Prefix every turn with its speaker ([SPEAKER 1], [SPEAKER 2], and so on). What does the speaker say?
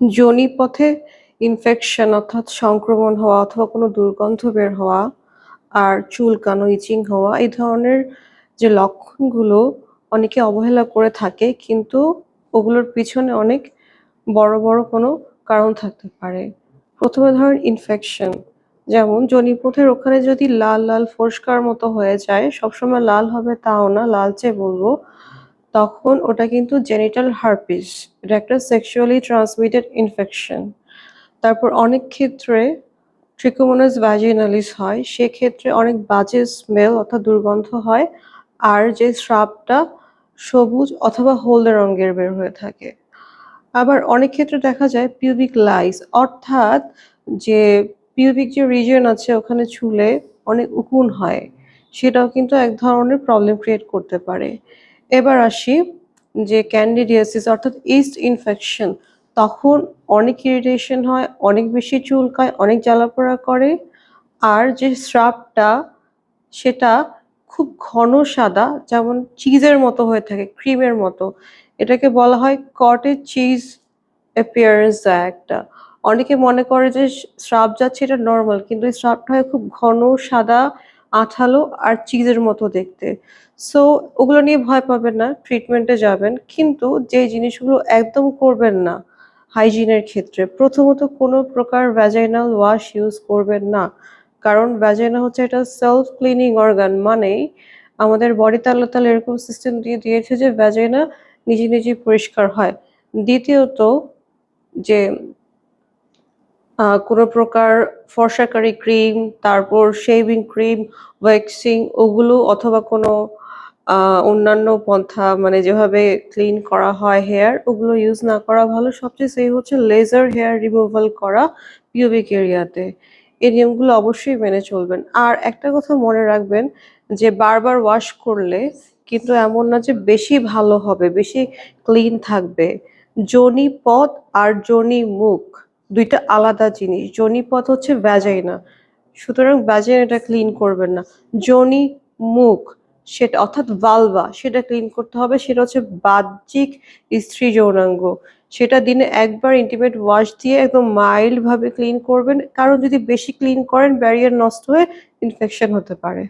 [SPEAKER 1] যোনিপথে infection অর্থাৎ সংক্রমণ হওয়া অথবা কোনো দুর্গন্ধ বের হওয়া আর চুলকানো ইচিং হওয়া, এই ধরনের যে লক্ষণগুলো অনেকে অবহেলা করে থাকে, কিন্তু ওগুলোর পিছনে অনেক বড় বড় কোনো কারণ থাকতে পারে। প্রথমে ধরেন ইনফেকশন যেমন যোনিপথের ওখানে যদি লাল লাল ফোস্কার মতো হয়ে যায়, সবসময় লাল হবে তাও না, লালচে বলব। তখন ওটা কিন্তু জেনিটাল হার্পিস এটা একটা সেক্সুয়ালি ট্রান্সমিটেড ইনফেকশন তারপর অনেক ক্ষেত্রে ট্রিকোমোনাস ভ্যাজিনালিস হয়, সেক্ষেত্রে অনেক বাজে স্মেল অর্থাৎ দুর্গন্ধ হয়, আর যে স্রাবটা সবুজ অথবা হলদে রঙের বের হয়ে থাকে। আবার অনেক ক্ষেত্রে দেখা যায় পিউবিক লাইস অর্থাৎ যে পিউবিক যে রিজিয়ন আছে ওখানে চুলে অনেক উকুন হয়, সেটাও কিন্তু এক ধরনের প্রবলেম ক্রিয়েট করতে পারে। এবার আসি যে ক্যান্ডিডিয়াসিস অর্থাৎ ইস্ট ইনফেকশন তখন অনেক ইরিটেশন হয়, অনেক বেশি চুলকায় অনেক জ্বালাপোড়া করে, আর যে স্রাবটা, সেটা খুব ঘন সাদা, যেমন চিজের মতো হয়ে থাকে ক্রিমের মতো। এটাকে বলা হয় কটেজ চিজ অ্যাপিয়ারেন্স দেয় একটা। অনেকে মনে করে যে স্রাব যাচ্ছে, এটা নর্মাল কিন্তু এই স্রাবটা হয় খুব ঘন, সাদা আঠালো আর চিজের মতো দেখতে। সো ওগুলো নিয়ে ভয় পাবেন না ট্রিটমেন্টে যাবেন। কিন্তু যে জিনিসগুলো একদম করবেন না হাইজিনের ক্ষেত্রে, প্রথমত কোনো প্রকার ভ্যাজাইনাল ওয়াশ ইউজ করবেন না। কারণ ভ্যাজাইনা হচ্ছে এটা সেলফ ক্লিনিং অর্গান মানেই আমাদের বডি তালে তালে এরকম সিস্টেম দিয়ে দিয়েছে যে ভ্যাজাইনা নিজে নিজে পরিষ্কার হয়। দ্বিতীয়ত যে কোনো প্রকার ফর্সাকারী ক্রিম, তারপর শেভিং ক্রিম ওয়্যাক্সিং ওগুলো অথবা কোনো অন্যান্য পন্থা মানে যেভাবে ক্লিন করা হয় হেয়ার ওগুলো ইউজ না করা ভালো। সবচেয়ে সেই হচ্ছে লেজার হেয়ার রিমুভাল করা পিউবিক এরিয়াতে। এই নিয়মগুলো অবশ্যই মেনে চলবেন। আর একটা কথা মনে রাখবেন যে বারবার ওয়াশ করলে কিন্তু এমন না যে বেশি ভালো হবে, বেশি ক্লিন থাকবে। যোনি পথ আর যোনি মুখ। দুইটা আলাদা জিনিস। যোনি পথ হচ্ছে ভ্যাজাইনা সুতরাং ভ্যাজাইনাটা ক্লিন করবেন না। যোনি মুখ, সেটা অর্থাৎ ভালভা সেটা ক্লিন করতে হবে। সেটা হচ্ছে বাহ্যিক স্ত্রী যৌনাঙ্গ। সেটা দিনে একবার ইন্টিমেট ওয়াশ দিয়ে একদম মাইল্ড ভাবে ক্লিন করবেন। কারণ যদি বেশি ক্লিন করেন ব্যারিয়ার নষ্ট হয়ে ইনফেকশন হতে পারে।